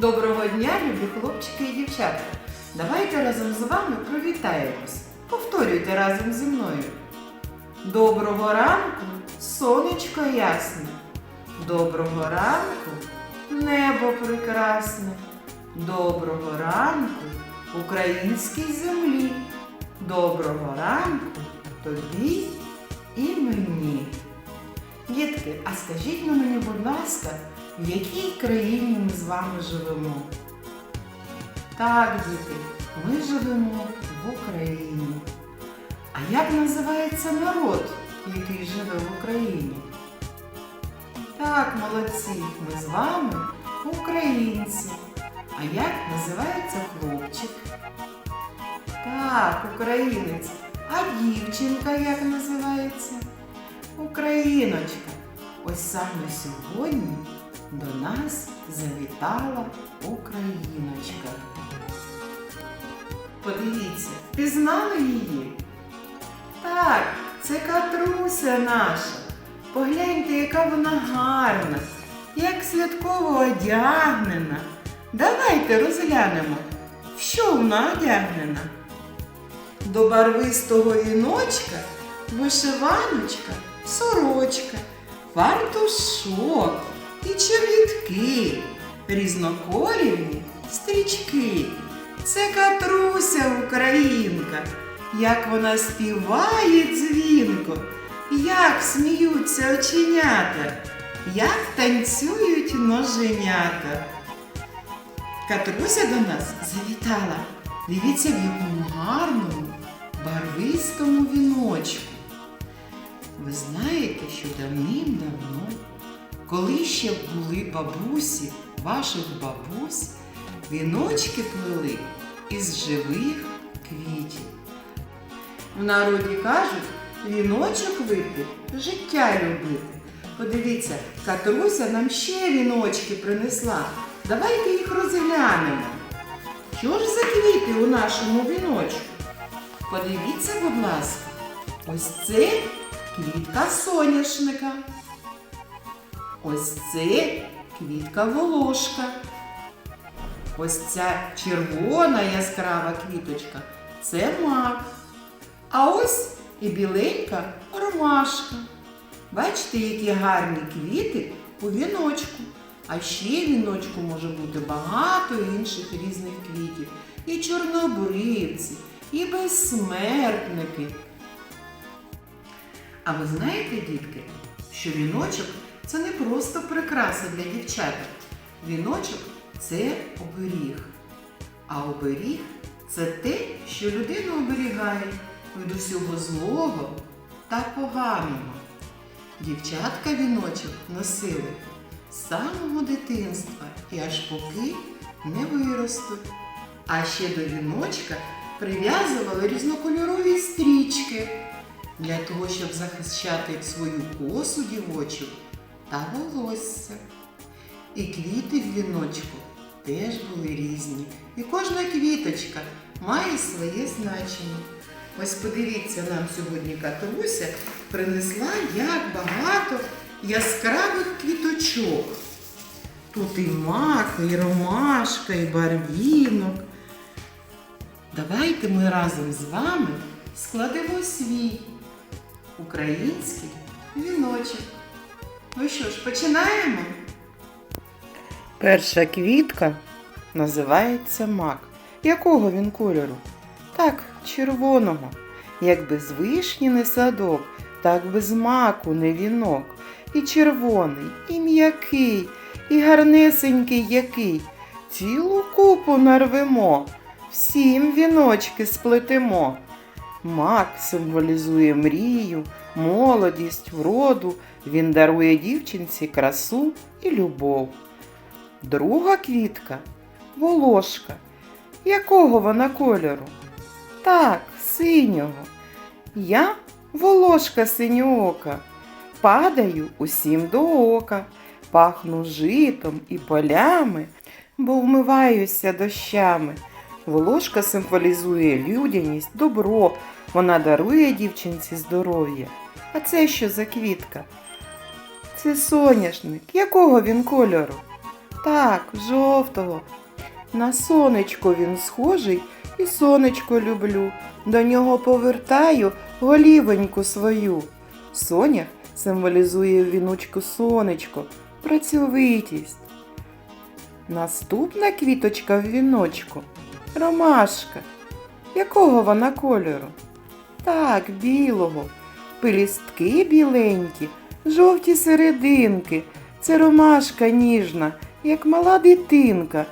Доброго дня, любі хлопчики і дівчатка. Давайте разом з вами привітаємось. Повторюйте разом зі мною. Доброго ранку, сонечко ясне. Доброго ранку, небо прекрасне. Доброго ранку, українській землі. Доброго ранку тобі і мені. Дітки, а скажіть мені, будь ласка, в якій країні ми з вами живемо? Так, діти, ми живемо в Україні. А як називається народ, який живе в Україні? Так, молодці, ми з вами українці. А як називається хлопчик? Так, українець. А дівчинка як називається? Україночка. Ось саме сьогодні до нас завітала Україночка. Подивіться, впізнали її? Так, це Катруся наша. Погляньте, яка вона гарна, як святково одягнена. Давайте розглянемо, в що вона одягнена. До барвистого віночка вишиваночка, сорочка, фартушок і чобітки, різноколірні стрічки. Це Катруся Українка, як вона співає дзвінко, як сміються оченята, як танцюють ноженята. Катруся до нас завітала. Дивіться, в якому гарному, барвистому віночку. Ви знаєте, що давним-давно, коли ще були бабусі ваших бабусь, віночки плели із живих квітів. В народі кажуть, віночок вити, життя любити. Подивіться, Катруся нам ще віночки принесла. Давайте їх розглянемо. Що ж за квіти у нашому віночку? Подивіться, будь ласка, ось це квітка соняшника. Ось це квітка волошка. Ось ця червона яскрава квіточка це мак. А ось і біленька ромашка. Бачите, які гарні квіти у віночку. А ще віночку може бути багато інших різних квітів. І чорнобривці, і безсмертники. А ви знаєте, дітки, що віночок це не просто прикраса для дівчаток. Віночок це оберіг. А оберіг це те, що людину оберігає від усього злого та поганого. Дівчатка віночок носили з самого дитинства і аж поки не виростуть. А ще до віночка прив'язували різнокольорові стрічки для того, щоб захищати свою косу дівочу та волосся. І квіти в віночку теж були різні. І кожна квіточка має своє значення. Ось подивіться, нам сьогодні Катруся принесла як багато яскравих квіточок. Тут і мак, і ромашка, і барвінок. Давайте ми разом з вами складемо свій український віночок. Ну що ж, починаємо? Перша квітка називається мак. Якого він кольору? Так, червоного. Як без вишні не садок, так без маку не вінок. І червоний, і м'який, і гарнесенький який. Цілу купу нарвемо, всім віночки сплетемо. Мак символізує мрію, молодість, вроду. Він дарує дівчинці красу і любов. Друга квітка волошка. Якого вона кольору? Так, синього. Я волошка синьоока. Падаю усім до ока, пахну житом і полями, бо вмиваюся дощами. Волошка символізує людяність, добро. Вона дарує дівчинці здоров'я. А це що за квітка? Це соняшник. Якого він кольору? Так, жовтого. На сонечко він схожий і сонечко люблю. До нього повертаю голівоньку свою. Сонях символізує віночку сонечко, працьовитість. Наступна квіточка в віночку ромашка. Якого вона кольору? Так, білого. Пелістки біленькі, жовті серединки. Це ромашка ніжна, як мала дитинка.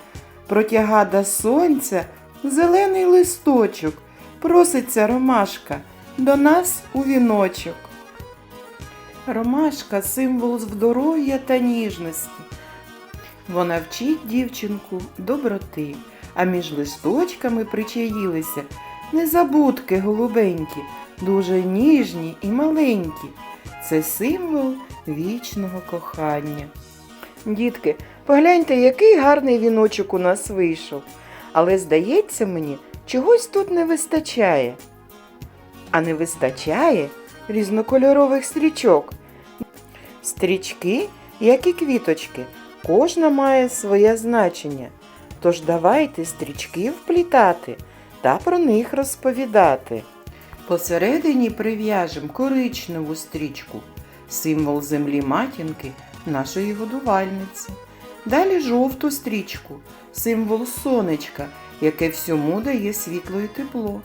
Протяга до сонця зелений листочок. Проситься ромашка до нас у віночок. Ромашка символ здоров'я та ніжності. Вона вчить дівчинку доброти, а між листочками причаїлися незабудки голубенькі, дуже ніжні і маленькі. Це символ вічного кохання. Дітки, погляньте, який гарний віночок у нас вийшов. Але, здається мені, чогось тут не вистачає. А не вистачає різнокольорових стрічок. Стрічки, як і квіточки, кожна має своє значення. Тож давайте стрічки вплітати та про них розповідати. Посередині прив'яжемо коричневу стрічку, символ землі матінки нашої годувальниці. Далі жовту стрічку, символ сонечка, яке всьому дає світло і тепло.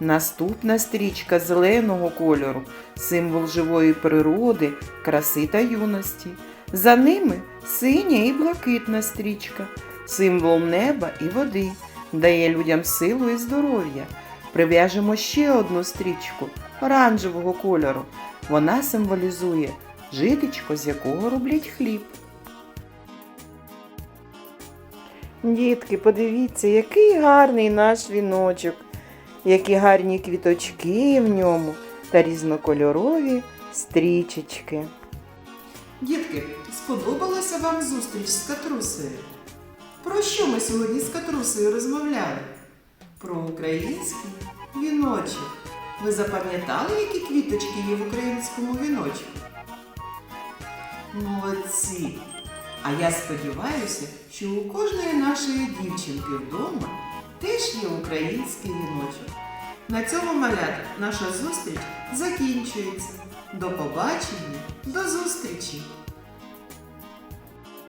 Наступна стрічка зеленого кольору, символ живої природи, краси та юності. За ними синя і блакитна стрічка, символ неба і води, дає людям силу і здоров'я. Прив'яжемо ще одну стрічку оранжевого кольору. Вона символізує житечко, з якого роблять хліб. Дітки, подивіться, який гарний наш віночок, які гарні квіточки в ньому та різнокольорові стрічечки. Дітки, сподобалася вам зустріч з Катрусею? Про що ми сьогодні з Катрусею розмовляли? Про український віночок. Ви запам'ятали, які квіточки є в українському віночку? Молодці! А я сподіваюся, що у кожної нашої дівчинки вдома теж є український віночок. На цьому малята наша зустріч закінчується. До побачення, до зустрічі!